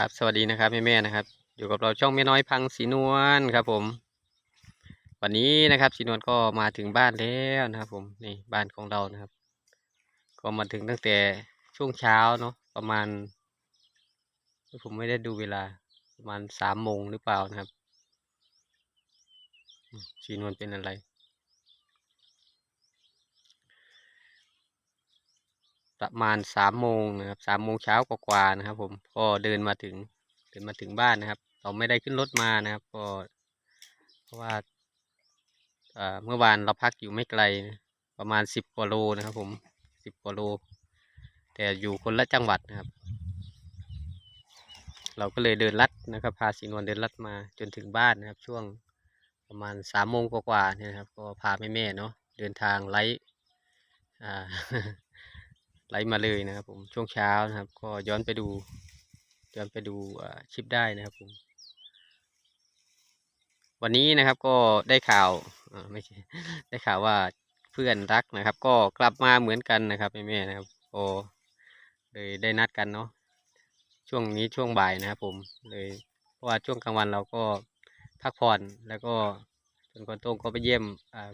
ครับ สวัสดีนะครับแม่ๆนะครับ อยู่กับเราช่องแม่น้อยพังสีนวลครับผม วันนี้นะครับสีนวลก็มาถึงบ้านแล้วนะครับ ผมนี่บ้านของเรานะครับ ก็มาถึงตั้งแต่ช่วงเช้าเนาะประมาณ ผมไม่ได้ดูเวลาประมาณสามโมงหรือเปล่านะครับสีนวลเป็นอะไร ประมาณสามโมงนะครับสามโมงเช้ากว่าๆนะครับ ผมก็เดินมาถึงเดินมาถึงบ้านนะครับ เราไม่ได้ขึ้นรถมานะครับ ก็เพราะว่าเมื่อวานเราพักอยู่ไม่ไกลประมาณสิบกว่าโลนะครับ ผมสิบกว่าโล แต่อยู่คนละจังหวัดนะครับ เราก็เลยเดินลัดนะครับ พาสีนวลเดินลัดมาจนถึงบ้านนะครับ ช่วงประมาณสามโมงกว่าๆเนี่ยนะครับ ก็พาแม่ๆเนาะเดินทางไล่อ่ ไลฟ์มาเลยนะครับผมช่วงเช้านะครับ ก็ย้อนไปดู ย้อนไปดูอ่าคลิปได้นะครับผมวันนี้นะครับก็ได้ข่าวไม่ใช่ได้ข่าวว่าเพื่อนรักนะครับ ก็กลับมาเหมือนกันนะครับแม่ๆนะครับก็เลยได้นัดกันเนาะช่วงนี้ช่วงบ่ายนะครับผมเลยเพราะว่าช่วงกลางวันเราก็พักผ่อนแล้วก็จนก่อนโต้งก็ไปเยี่ยม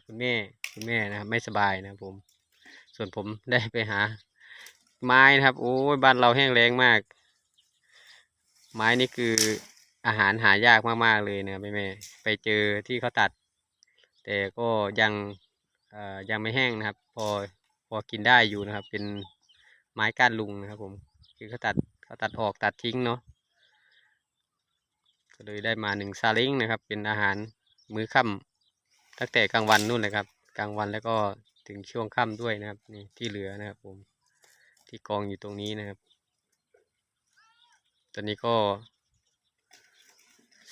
คุณแม่คุณแม่นะครับไม่สบายนะครับผม ส่วนผมได้ไปหา ไม้นะครับ โอ้ยบ้านเราแห้งแล้งมาก ไม้นี่คืออาหารหายากมากๆเลยนะครับแม่ๆไปเจอที่เขาตัด แต่ก็ยังอ่อยังไม่แห้งนะครับ พอพอกินได้อยู่นะครับ เป็นไม้ก้านลุงนะครับ ผม คือเขาตัดเขาตัดออกตัดทิ้งเนาะก็เลยได้มาหนึ่งซาเล้งนะครับ เป็นอาหารมื้อค่ำตั้งแต่กลางวันนู่นเลยครับ กลางวันแล้วก็ถึงช่วงค่ำด้วยนะครับ นี่ที่เหลือนะครับผม ที่กองอยู่ตรงนี้นะครับ ตอนนี้ก็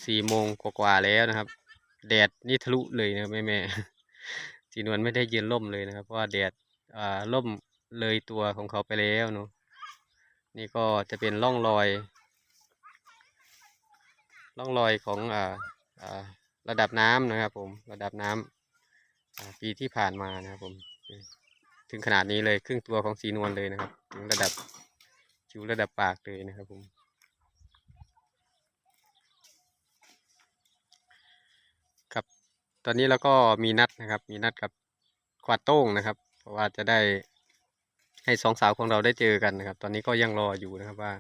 สี่โมงกว่าๆแล้วนะครับ แดดนี่ทะลุเลยนะครับแม่แม่สีนวลไม่ได้ยืนร่มเลยนะครับ เพราะว่าแดดอ่าร่มเลยตัวของเขาไปแล้วเนาะนี่ก็จะเป็นร่องรอยร่องรอยของอ่าอ่าระดับน้ำนะครับผมระดับน้ำอ่าปีที่ผ่านมานะครับผม ถึงขนาดนี้เลยครึ่งตัวของสีนวลเลยนะครับ ถึงระดับชิวระดับปากเลยนะครับผมครับตอนนี้เราก็มีนัดนะครับ มีนัดกับควาโต้งนะครับ เพราะว่าจะได้ให้สองสาวของเราได้เจอกันนะครับ ตอนนี้ก็ยังรออยู่นะครับว่า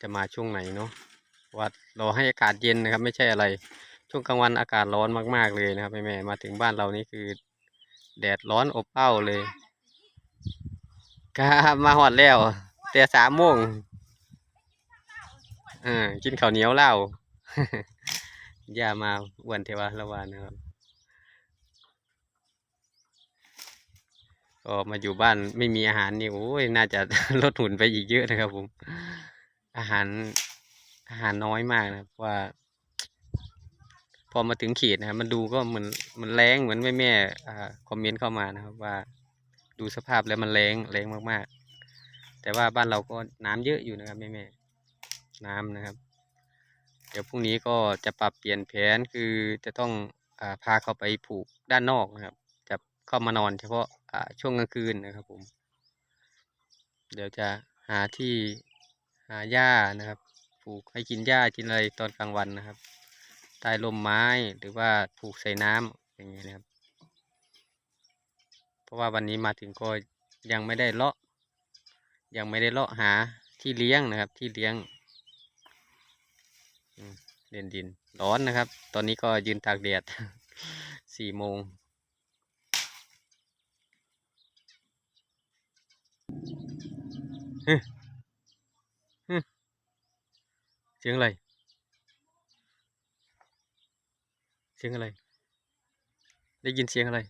จะมาช่วงไหนเนาะว่ารอให้อากาศเย็นนะครับ ไม่ใช่อะไร ช่วงกลางวันอากาศร้อนมาก ๆเลยนะครับแม่ๆมาถึงบ้านเรานี่คือ แดดร้อนอบอ้าวเลย ครับมาหอดแล้ว แต่สามโมงอ่ากินข้าวเหนียวเหล้าอย่ามาอ้วนเทวะละวานนะครับก็มาอยู่บ้านไม่มีอาหารนี่โอ้ยน่าจะลดหุ่นไปอีกเยอะนะครับ ผม อาหารอาหารน้อยมากนะว่า พอมาถึงขีดนะครับมันดูก็เหมือนมันแรงเหมือนแม่แม่อ่าคอมเมนต์เข้ามานะครับว่า ดูสภาพแล้วมันแรงแรงมากๆ แต่ว่าบ้านเราก็น้ำเยอะอยู่นะครับแม่แม่ๆน้ำนะครับ เดี๋ยวพรุ่งนี้ก็จะปรับเปลี่ยนแผนคือจะต้องอพาเขาไปผูกด้านนอกนะครับ จะเข้ามานอนเฉพาะาช่วงกลางคืนนะครับผม เดี๋ยวจะหาที่หาหญ้านะครับ ผูกให้กินหญ้ากินอะไรตอนกลางวันนะครับใต้ร่มไม้หรือว่าผูกใส่น้ำอย่างเงี้ยนะครับะว่าวันนี้มาถึงก็ยังไม่ได้เลาะ ยังไม่ได้เลาะหาที่เลี้ยงนะครับ ที่เลี้ยงอืมเด่นดินร้อนนะครับ ตอนนี้ก็ยืนตากแดดสี่โมงเสียงอะไร เสียงอะไร ได้ยินเสียงอะไร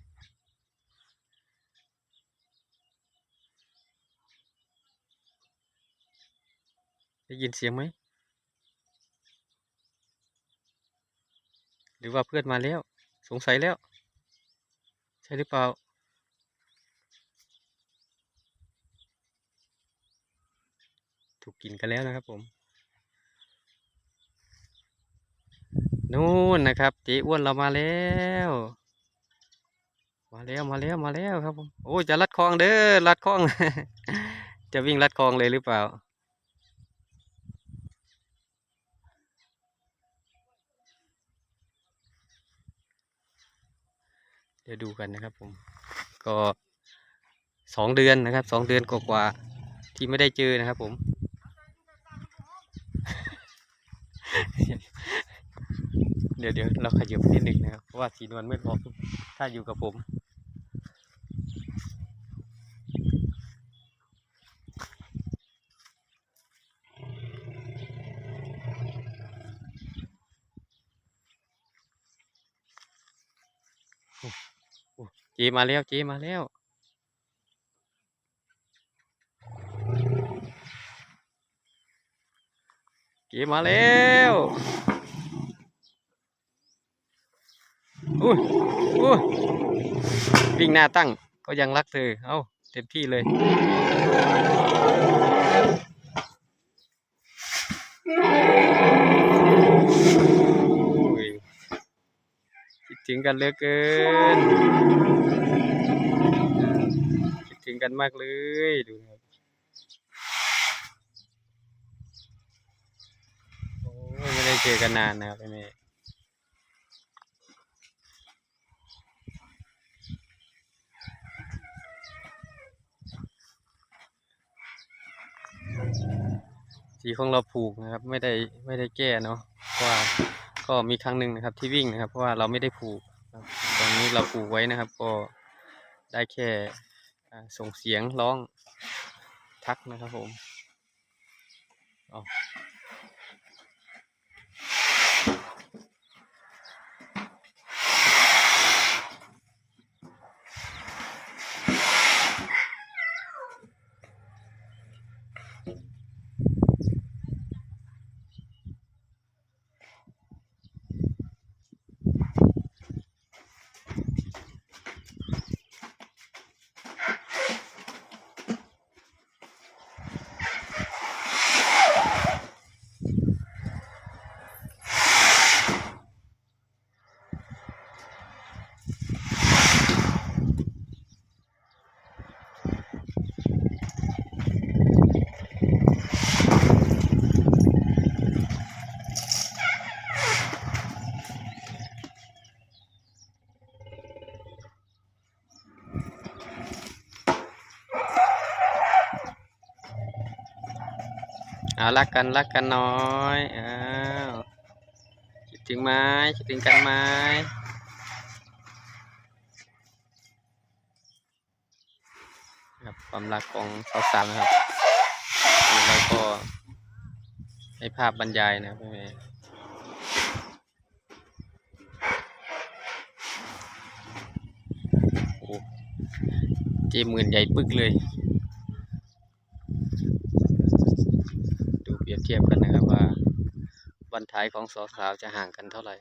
ได้ยินเสียงไหม หรือว่าเพื่อนมาแล้ว สงสัยแล้ว ใช่หรือเปล่า ถูกกินกันแล้วนะครับผมนู่นนะครับเจ๊อ้วนเรามาแล้ว มาแล้วมาแล้วมาแล้วครับผมโอ้จะลัดคลองเด้อลัดคลอง จะวิ่งลัดคลองเลยหรือเปล่า เดี๋ยวดูกันนะครับผม ก็สองเดือนนะครับสองเดือนกว่าๆที่ไม่ได้เจอนะครับ ผม เดี๋ยวเดี๋ยวเราขยับนิดหนึ่งนะครับเพราะว่าสีนวลไม่พอถ้าอยู่กับผม จีมาแล้วเจมาแล้วเจมาแล้วอุ้ยอุ้ยวิ่งหน้าตั้งก็ยังรักเธอ เอาเต็มที่เลย อุ้ยคิดถึ งกันเหลือเกิน คิดถึงกันมากเลยดูนะครับโอ้ยไม่ได้เจอกันนานนะครับพี่เมย์สีของเราผูกนะครับ ไม่ได้ไม่ได้แก้เนาะเพราะว่า ก็มีครั้งหนึ่งนะครับที่วิ่งนะครับ เพราะว่าเราไม่ได้ผูกตอนนี้เราผูกไว้นะครับ ก็ได้แค่ส่งเสียงร้องทักนะครับผมอ๋อ เอารักกันรักกันน้อยอ้าวคิดถึงไหมคิดถึงกันไหมครับความรักของสาวๆนะครับนี่เราก็ให้ภาพบรรยายนะพี่เมย์โอ้เจหมื่นใหญ่ปึกเลย ดู เทียบกันนะครับว่าบันท้ายของสาวสาวจะห่างกันเท่าไหร่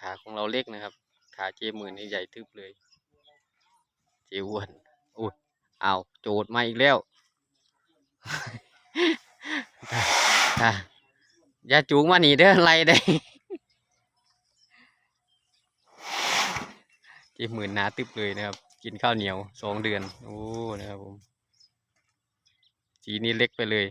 ขาของเราเล็กนะครับ ขาเจหมื่นนี่ใหญ่ทึบเลย เจอ้วนอุ้ยเอาโจดมาอีกแล้วอย่าจูงมาหนีเด้อไรได้เจหมื่นหนาตึบเลยนะครับ กินข้าวเหนียวสองเดือน โอ้ นะครับผมสีนี้เล็กไปเลย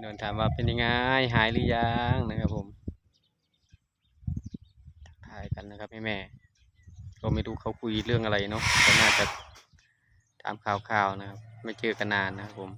พี่นนท์ถามว่าเป็นยังไงหายหรือยังนะครับผมทักทายกันนะครับแม่แม่ก็ไม่รู้เขาคุยเรื่องอะไรเนาะก็น่าจะถามข่าวๆนะครับ ไม่เจอกันนานนะครับผม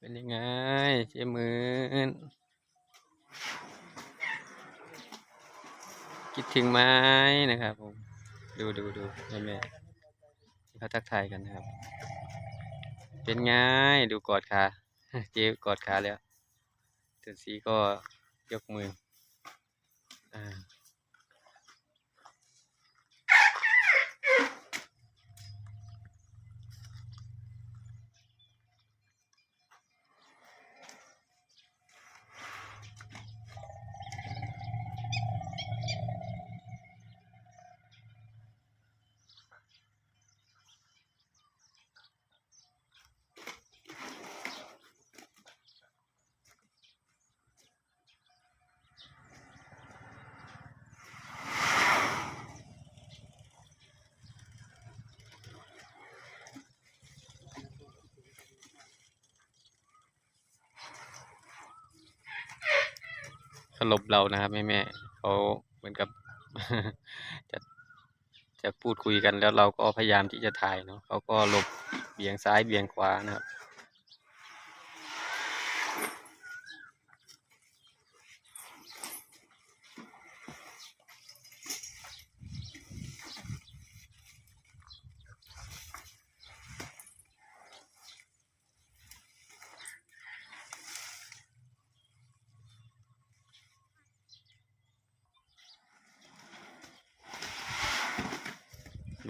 เป็นยังไงเจมืนคิดถึงไหมนะครับผม ดูดูดูแม่แม่เขาทักทายกันนะครับ เป็นไงดูกอดขา เจ๊กอดขาแล้วตุนสีก็ยกมือ สลบเรานะครับแม่แม่เขาเหมือนกับจะจะพูดคุยกันแล้วเราก็พยายามที่จะถ่ายเนาะเขาก็หลบเบี่ยงซ้ายเบี่ยงขวานะครับ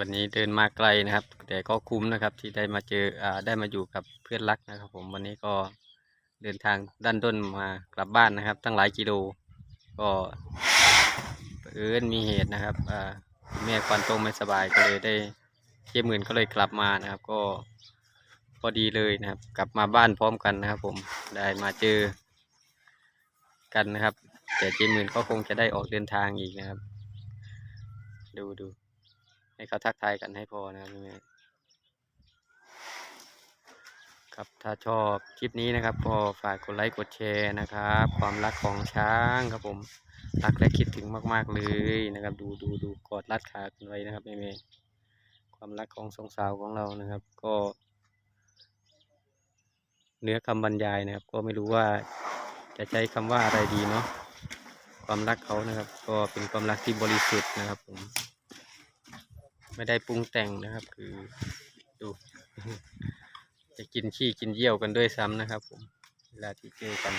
วันนี้เดินมาไกลนะครับ แต่ก็คุ้มนะครับที่ได้มาเจออ่าได้มาอยู่กับเพื่อนรักนะครับ ผมวันนี้ก็เดินทางด้านด้นมากลับบ้านนะครับ ตั้งหลายกิโลก็เอิญมีเหตุนะครับอ่าแม่ควันโตไม่สบายก็เลยได้เจ็บหมื่นก็เลยกลับมานะครับ ก็พอดีเลยนะครับ กลับมาบ้านพร้อมกันนะครับ ผมได้มาเจอกันนะครับแต่เจมื่นก็คงจะได้ออกเดินทางอีกนะครับ ดูดู ให้เขาทักทายกันให้พอนะครับแม่ครับถ้าชอบคลิปนี้นะครับก็ฝากกดไลค์กดแชร์นะครับ ความรักของช้างครับผมรักและคิดถึงมาก ๆเลยนะครับ ดูดูดูกอดรัดขากันไว้นะครับแม่แม่ความรักของสองสาวของเรานะครับ ก็ เนื้อคำบรรยายนะครับ ก็ไม่รู้ว่าจะใช้คำว่าอะไรดีเนาะความรักเขานะครับ ก็เป็นความรักที่บริสุทธิ์นะครับผม ไม่ได้ปรุงแต่งนะครับ คือดู จะกินขี้กินเยี่ยวกันด้วยซ้ำนะครับผม เวลาที่เจอกัน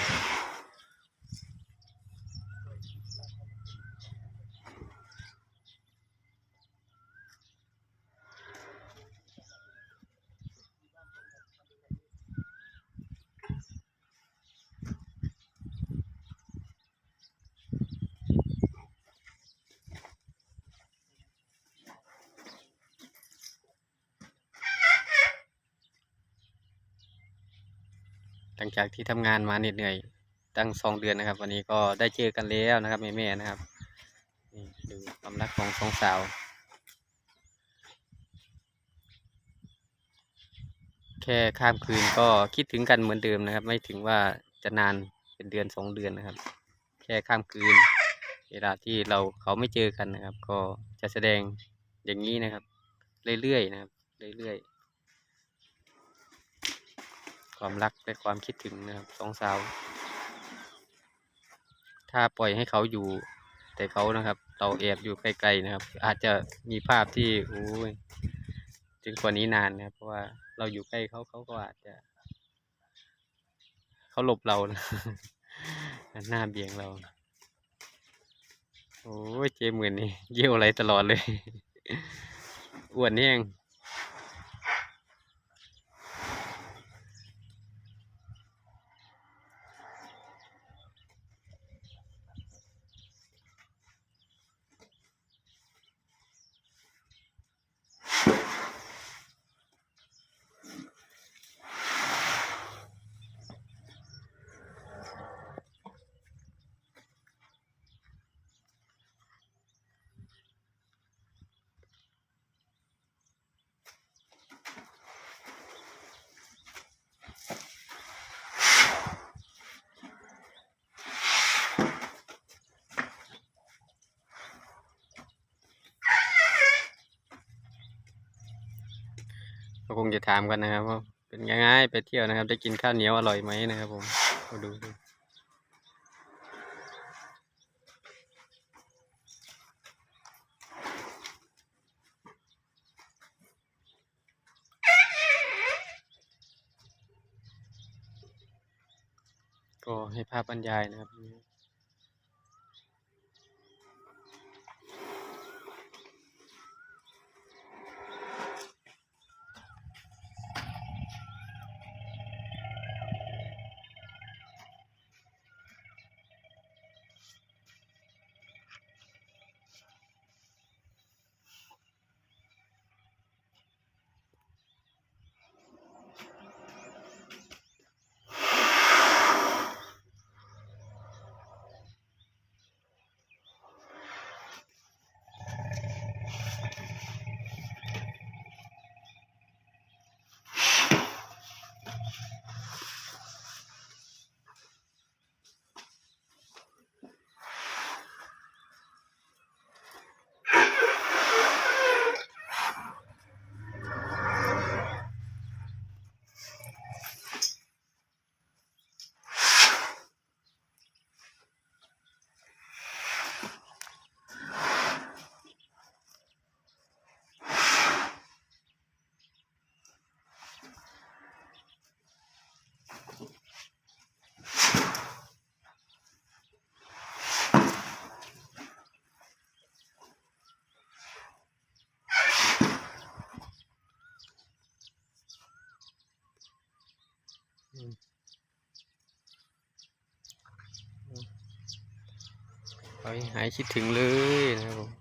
หลังจากที่ทำงานมาเหน็ดเหนื่อยตั้งสองเดือนนะครับ วันนี้ก็ได้เจอกันแล้วนะครับแม่ๆนะครับนี่ดูความรักของสองสาวแค่ข้ามคืนก็คิดถึงกันเหมือนเดิมนะครับ ไม่ถึงว่าจะนานเป็นเดือนสองเดือนนะครับ แค่ข้ามคืน เวลาที่เราเขาไม่เจอกันนะครับ ก็จะแสดงอย่างนี้นะครับ เรื่อยๆนะครับ เรื่อยๆ ความรักและความคิดถึงนะครับสองสาว ถ้าปล่อยให้เขาอยู่ แต่เขานะครับ เราแอบอยู่ไกลๆนะครับ อาจจะมีภาพที่โอ้ยถึงกว่านี้นานนะครับ เพราะว่าเราอยู่ใกล้เขาเขาก็อาจจะเขาหลบเรานะหน้าเบี่ยงเรา โอ้ยเจหมื่นนี่เยี่ยวอะไรตลอดเลยอ้วนแห้ง ก็คงจะถามกันนะครับว่าเป็นเป็นไงไปเที่ยวนะครับ ได้กินข้าวเหนียวอร่อยไหมนะครับ ผมมาดูดูก็ให้ภาพบรรยายนะครับ ไปหายคิดถึงเลยนะครับผม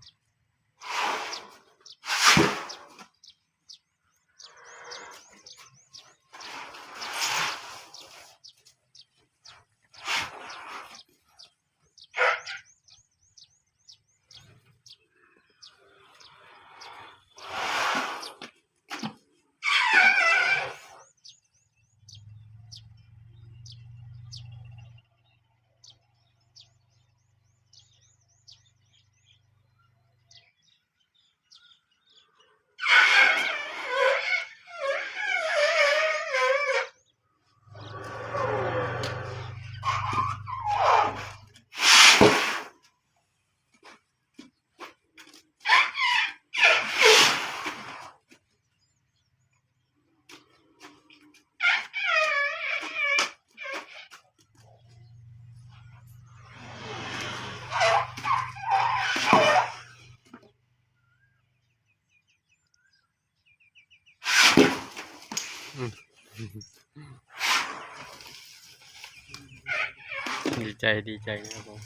ดีใจดีใจนะครับผม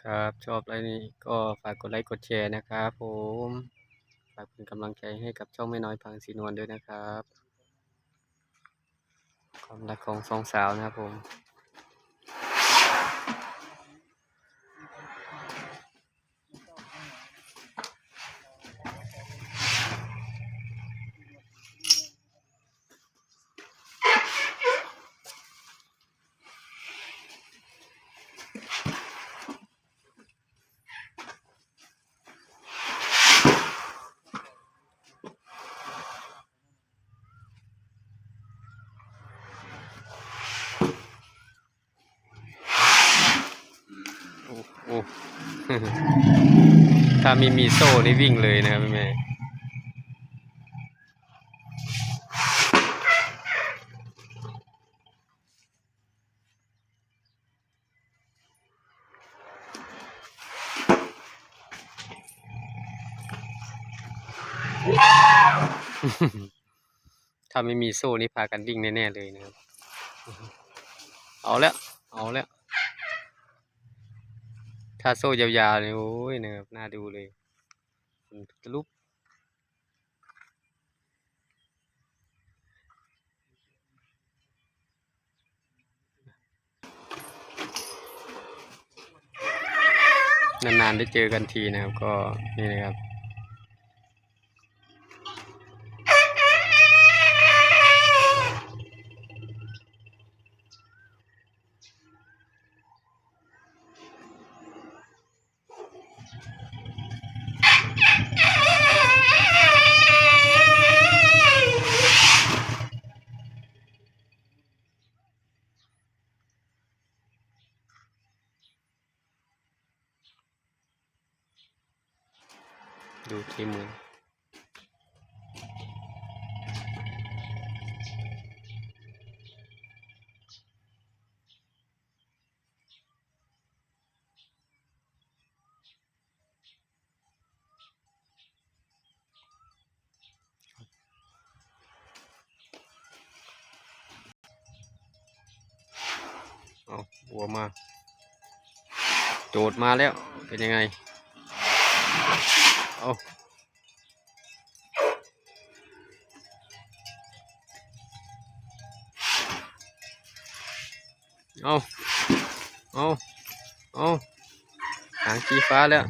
ครับ ชอบอะไรนี้ก็ฝากกดไลค์กดแชร์นะครับผมฝากเป็นกำลังใจให้กับช่องไม่น้อยพังสีนวลด้วยนะครับ ความรักของสองสาวนะครับผม โอ้โอ้ ถ้ามีมีโซ่นี่วิ่งเลยนะครับแม่ถ้าไม่มีโซ่นี่พากันวิ่งแน่ๆเลยนะครับ เอาแล้ว เอาแล้ว ถ้าโซ่ยาวๆเลยโอ้ยนะครับน่าดูเลยกระลุกนานๆได้เจอกันทีนะครับ ก็นี่นะครับ อ ดูที่มือเอาบัวมา โจทย์มาแล้ว เป็นยังไง เอา เอาเอาเอาหางกีฟ้าแล้ว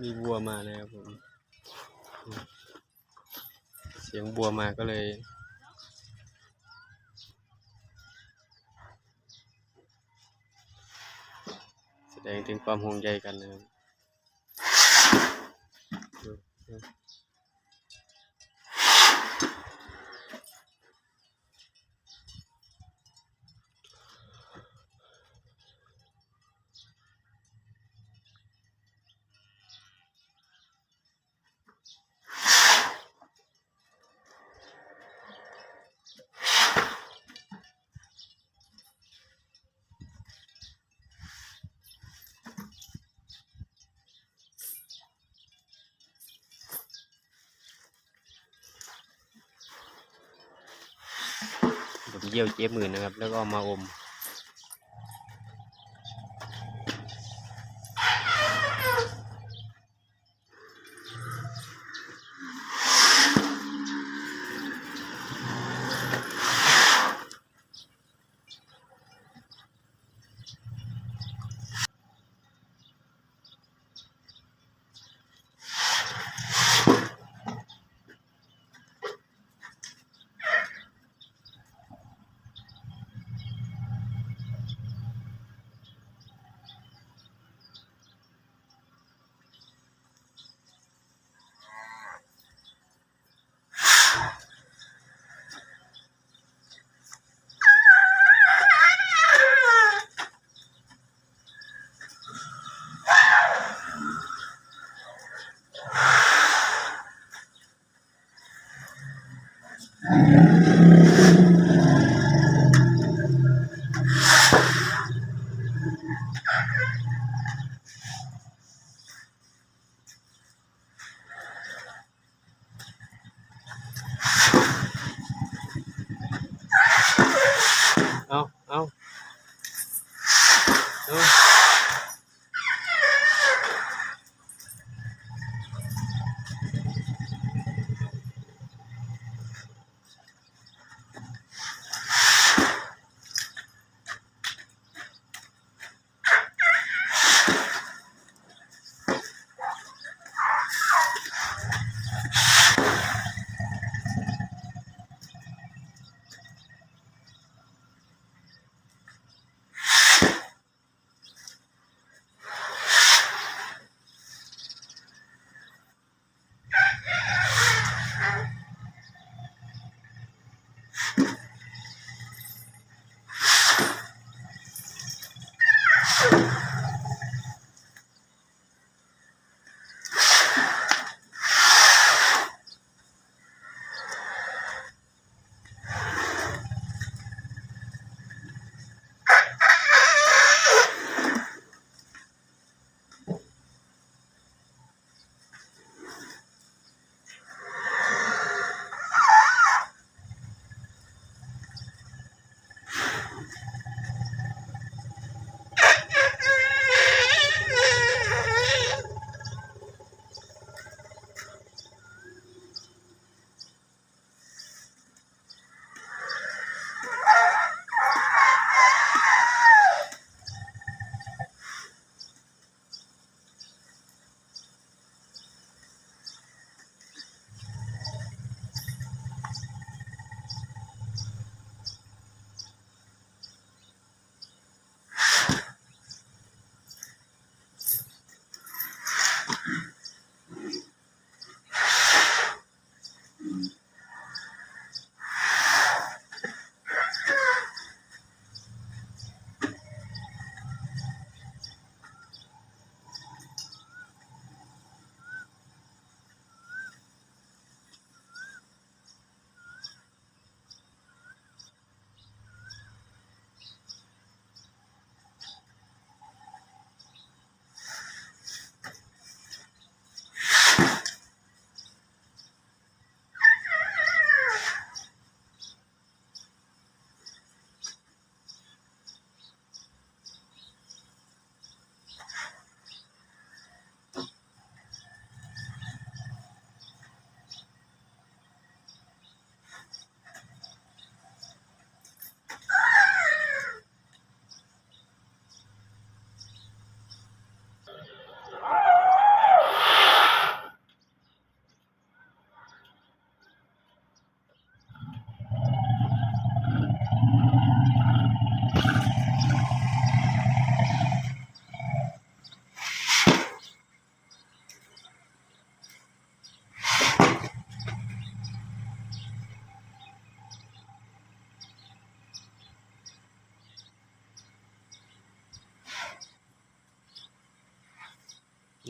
มีวัวมานะครับผม เสียงวัวมาก็เลย แสดงถึงความห่วงใยกันนะครับ ยี่ยวเจ๊หมื่นนะครับ แล้วก็มาอม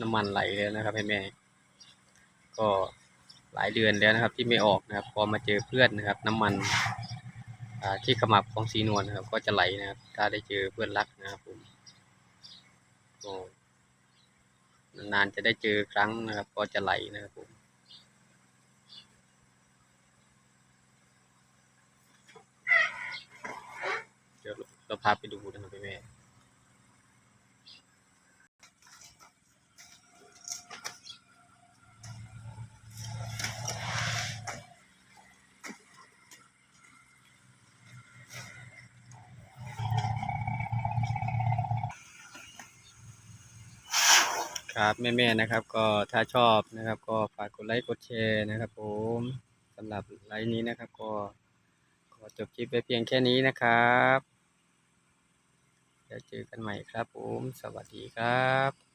น้ำมันไหลแล้วนะครับแม่แม่ก็หลายเดือนแล้วนะครับ ที่ไม่ออกนะครับพอมาเจอเพื่อนนะครับ น้ำมันที่ขมับของสีนวลนะครับ ก็จะไหลนะครับ ถ้าได้เจอเพื่อนรักนะครับผมก็นานๆจะได้เจอครั้งนะครับ ก็จะไหลนะครับผมเดี๋ยวเราพาไปดูนะครับพี่แม่ ครับแม่ๆนะครับ ก็ถ้าชอบนะครับ ก็ฝากกดไลค์กดแชร์นะครับ ผมสำหรับไลค์นี้นะครับ ก็ขอจบคลิปไปเพียงแค่นี้นะครับแล้วเจอกันใหม่ครับ ผม สวัสดีครับ